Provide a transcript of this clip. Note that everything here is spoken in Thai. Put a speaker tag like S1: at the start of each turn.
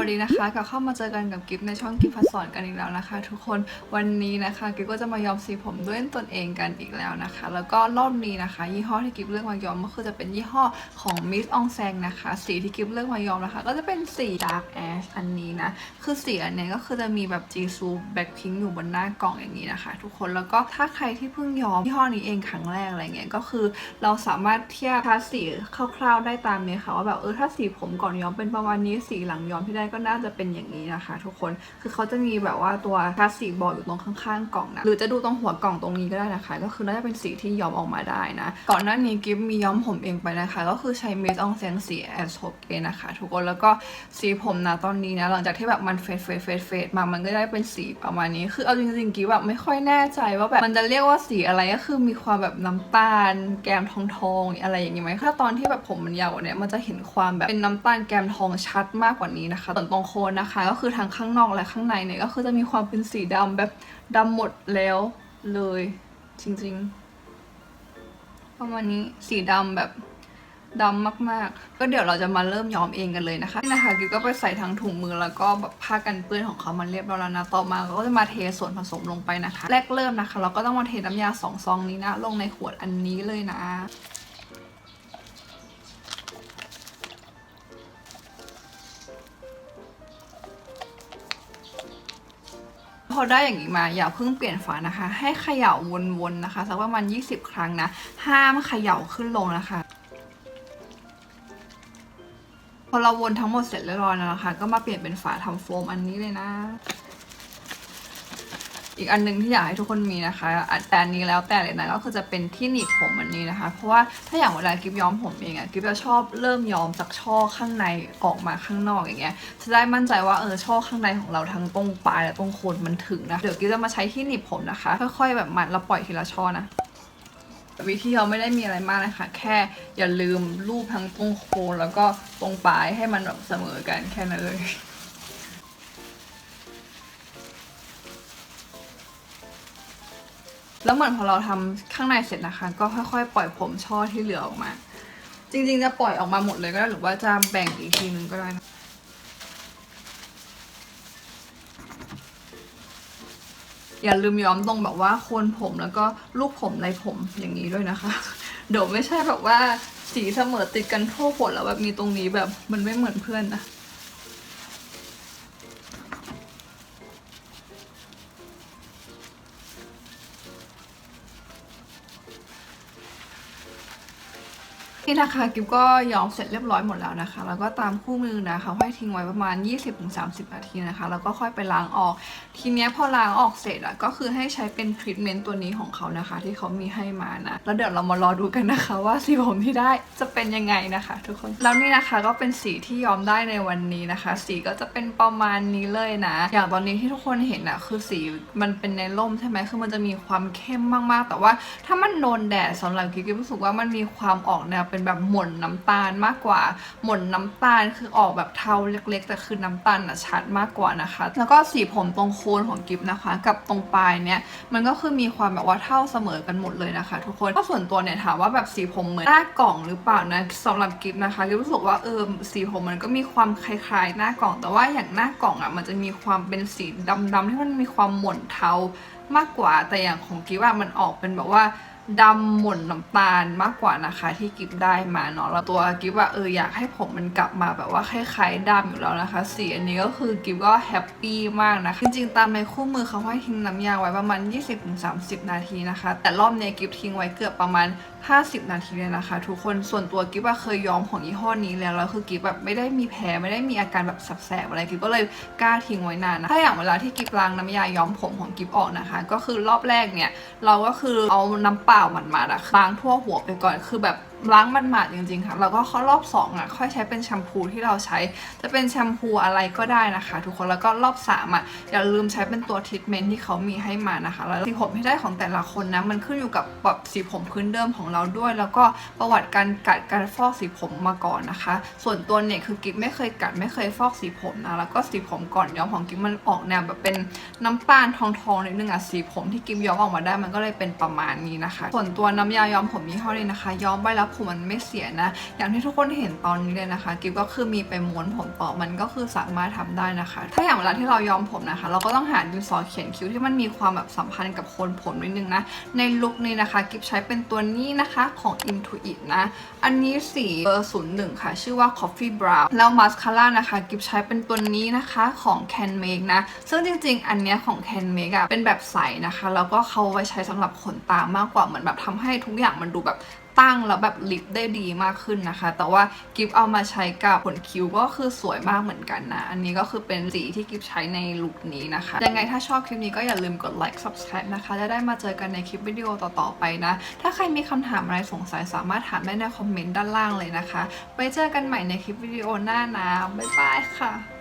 S1: วัสดีนะคะกลับเข้ามาเจอกันกับกิฟในช่องกิฟพัสอนกันอีกแล้วนะคะ ทุกคนวันนี้นะคะกิฟก็จะมาย้อมสีผมด้วยตนเองกันอีกแล้วนะคะ แล้วก็รอบนี้นะคะ ยี่ห้อที่กิฟเลือกมาย้อมก็คือจะเป็นยี่ห้อของ Miss Ong Sang นะคะ สีที่กิฟเลือกมาย้อมนะคะ ก็จะเป็นสี Dark Ash อันนี้นะคือสีอันนี้ก็คือจะมีแบบจีซูแบ็คพิงอยู่บนหน้ากล่องอย่างนี้นะคะ ทุกคนแล้วก็ถ้าใครที่เพิ่งย้อมยี่ห้อนี้เองครั้งแรกอะไรเงี้ยก็คือ เราสามารถเทียบทาสีคร่าวๆได้ตามนี้ค่ะว่าแบบเออถ้าสีผมก่อนย้อมเป็นประมาณนี้สีหลังย้อมที่ได้ก็น่าจะเป็นอย่างนี้นะคะ ทุกคนคือเขาจะมีแบบว่าตัวทาสีบอกอยู่ตรงข้างๆกล่องนะหรือจะดูตรงหัวกล่องตรงนี้ก็ได้นะคะ ก็คือน่าจะเป็นสีที่ย้อมออกมาได้นะ ก่อนหน้านี้กิฟมีย้อมผมเองไปนะคะ ก็คือใช้เมสอองแสงสีแอสโฮเกนะคะ ทุกคนแล้วก็สีผมนะตอนนี้นะหลังจากที่แบบมันเฟดเฟดเฟดเฟดมามันก็ได้เป็นสีประมาณนี้ คือเอาจริงๆกิฟแบบไม่ค่อยแน่ใจว่าแบบมันจะเรียกว่าสีอะไรก็คือมีความแบบน้ำตาล แกมทองทองอะไรอย่างนี้ไหมถ้าตอนที่แบบผมมันยาวเนี่ยมันจะเห็นความแบบเป็นน้ำตาลแกมทองชัดมากกว่านี้นะคะวนตรงโคนนะคะ ก็คือทั้งข้างนอกและข้างในเนี่ยก็คือจะมีความเป็นสีดำแบบดำหมดแล้วเลย จริงๆประมาณนี้สีดำแบบดำมากๆ ก็เดี๋ยวเราจะมาเริ่มย้อมเองกันเลยนะคะนี่นะคะกิวก็ไปใส่ทั้งถุงมือแล้วก็แบบผ้ากันเปื้อนของเขามันเรียบร้อยแล้วนะ ต่อมาเราก็จะมาเทส่วนผสมลงไปนะคะ แรกเริ่มนะคะ เราก็ต้องมาเทน้ำยาสองซองนี้นะ ลงในขวดอันนี้เลยนะ พอได้อย่างนี้มาอย่าเพิ่งเปลี่ยนฝานะคะ ให้เขย่าวนๆนะคะสักประมาณ20 ครั้งนะ ห้ามเขย่าขึ้นลงนะคะพอเราวนทั้งหมดเสร็จเรียบร้อยแล้วนะคะ ก็มาเปลี่ยนเป็นฝาทำโฟมอันนี้เลยนะ อีกอันหนึงที่อยากให้ทุกคนมีนะคะแต่อันนี้แล้วแต่เลยนะก็คือจะเป็นที่หนีบผมอันนี้นะคะ เพราะว่าถ้าอย่างเวลากิฟย้อมผมเองอะกิฟจะชอบเริ่มย้อมจากช่อข้างในออกมาข้างนอกอย่างเงี้ยจะได้มั่นใจว่าเออช่อข้างในของเราทั้งตรงปลายและตรงโคนมันถึงนะเดี๋ยวกิฟจะมาใช้ที่หนีบผมนะคะค่อยๆแบบมัดแล้วปล่อยทีละช่อนะวิธีเราไม่ได้มีอะไรมากเลยค่ะแค่อย่าลืมรูปทั้งตรงโคนแล้วก็ตรงปลายให้มันแบบเสมอกันแค่นั้นเลย แล้วเหมือนพอเราทำข้างในเสร็จนะคะ ก็ค่อยๆ ปล่อยผมช่อที่เหลือออกมา จริงๆจะปล่อยออกมาหมดเลยก็ได้หรือว่าจะแบ่งอีกทีนึงก็ได้นะอย่าลืมย้อมตรงแบบว่าโคนผมแล้วก็ลูกผมในผมอย่างนี้ด้วยนะคะ เดี๋ยวไม่ใช่แบบว่าสีเสมอติดกันทั่วขนแล้วแบบมีตรงนี้แบบมันไม่เหมือนเพื่อนนะ นี่นะคะกิฟก็ย้อมเสร็จเรียบร้อยหมดแล้วนะคะ แล้วก็ตามคู่มือนะคะให้ทิ้งไว้ประมาณ 20-30 นาทีนะคะ แล้วก็ค่อยไปล้างออก ทีเนี้ยพอล้างออกเสร็จอะก็คือให้ใช้เป็นทรีทเมนต์ตัวนี้ของเขานะคะ ที่เขามีให้มานะ แล้วเดี๋ยวเรามารอดูกันนะคะ ว่าสีผมที่ได้จะเป็นยังไงนะคะ ทุกคน แล้วนี่นะคะก็เป็นสีที่ย้อมได้ในวันนี้นะคะ สีก็จะเป็นประมาณนี้เลยนะ อย่างตอนนี้ที่ทุกคนเห็นอะคือสีมันเป็นในร่มใช่ไหมคือมันจะมีความเข้มมากๆ แต่ว่าถ้ามันโดนแดดสำหรับกิ๊กกิ๊กรู้สึกว่ามันมีความออกแนวเป็นแบบหม่นน้ำตาลมากกว่า หม่นน้ำตาลคือออกแบบเทาเล็ก ๆ แต่คือน้ำตาลอะชัดมากกว่านะคะ แล้วก็สีผมตรงโคนของกิฟนะคะ กับตรงปลายเนี่ยมันก็คือมีความแบบว่าเท่าเสมอกันหมดเลยนะคะ ทุกคนถ้าส่วนตัวเนี่ยถามว่าแบบสีผมเหมือนหน้ากล่องหรือเปล่านะสำหรับกิฟนะคะกิฟรู้สึกว่าเออสีผมมันก็มีความคล้ายๆ หน้ากล่อง แต่ว่าอย่างหน้ากล่องอะมันจะมีความเป็นสีดำๆที่มันมีความหม่นเทามากกว่าแต่อย่างของกิฟว่ามันออกเป็นแบบว่า ดำหม่นน้ำตาลมากกว่านะคะ ที่กิฟได้มาเนาะแล้วตัวกิฟว่าเอออยากให้ผมมันกลับมาแบบว่าคล้ายๆดำอยู่แล้วนะคะ สีอันนี้ก็คือกิฟก็แฮปปี้มากนะคะจริงๆตามในคู่มือเขาให้ทิ้งน้ำยาไว้ประมาณ 20-30 นาทีนะคะ แต่รอบเนี้ยกิฟทิ้งไว้เกือบประมาณ50 นาทีเลยนะคะ ทุกคนส่วนตัวกิฟว่าเคยย้อมของยี่ห้อนี้แล้วแล้วคือกิ๊บแบบไม่ได้มีแผลไม่ได้มีอาการแบบแสบอะไรกิ๊บก็เลยกล้าทิ้งไว้นานนะถ้าอย่างเวลาที่กิฟล้างน้ำยาย้อมผมของกิ๊บออกนะคะ ก็คือรอบแรกเนี่ย เราก็คือเอาน้ำเปล่าหมันๆอะล้างทั่วหัวไปก่อนคือแบบ ล้างมันหมาดจริงๆค่ะ แล้วก็ข้อรอบ2อะค่อยใช้เป็นแชมพูที่เราใช้ จะเป็นแชมพูอะไรก็ได้นะคะ ทุกคนแล้วก็รอบ3อะอย่าลืมใช้เป็นตัวทรีทเมนต์ที่เขามีให้มานะคะ แล้วสีผมที่ได้ของแต่ละคนนะมันขึ้นอยู่กับแบบสีผมพื้นเดิมของเราด้วย แล้วก็ประวัติการกัดการฟอกสีผมมาก่อนนะคะ ส่วนตัวเนี่ยคือกิ๊ฟไม่เคยกัดไม่เคยฟอกสีผมนะแล้วก็สีผมก่อนย้อมของกิ๊ฟมันออกแนวแบบเป็นน้ำตาลทองๆนิดนึงอะสีผมที่กิ๊ฟย้อมออกมาได้มันก็เลยเป็นประมาณนี้นะคะ ส่วนตัวน้ำยาย้อมผมยี่ห้อนี้นะคะ ย้อมไปแล้วผมมันไม่เสียนะ อย่างที่ทุกคนเห็นตอนนี้เลยนะคะ กิฟก็คือมีไปม้วนผมต่อมันก็คือสามารถทำได้นะคะ ถ้าอย่างเวลาที่เราย้อมผมนะคะ เราก็ต้องหาดินสอเขียนคิ้วที่มันมีความแบบสัมพันธ์กับโคนผมนิดนึงนะ ในลุคนี้นะคะ กิฟใช้เป็นตัวนี้นะคะของ Intuit นะ อันนี้สีเบอร์01 ค่ะ ชื่อว่า Coffee Brown แล้วมาสคาร่านะคะ กิฟใช้เป็นตัวนี้นะคะของ Can Make นะ ซึ่งจริงๆ อันเนี้ยของ Can Make อะเป็นแบบใสนะคะ แล้วก็เขาไว้ใช้สำหรับขนตามากกว่าเหมือนแบบทำให้ทุกอย่างมันดูแบบ ตั้งแล้วแบบลิฟได้ดีมากขึ้นนะคะ แต่ว่ากิฟเอามาใช้กับขนคิ้วก็คือสวยมากเหมือนกันนะ อันนี้ก็คือเป็นสีที่กิฟใช้ในลุคนี้นะคะ ยังไงถ้าชอบคลิปนี้ก็อย่าลืมกดไลค์ subscribe นะคะจะได้มาเจอกันในคลิปวิดีโอต่อๆไปนะ ถ้าใครมีคำถามอะไรสงสัยสามารถถามได้ในคอมเมนต์ด้านล่างเลยนะคะ ไว้เจอกันใหม่ในคลิปวิดีโอหน้านะบ๊ายบายค่ะ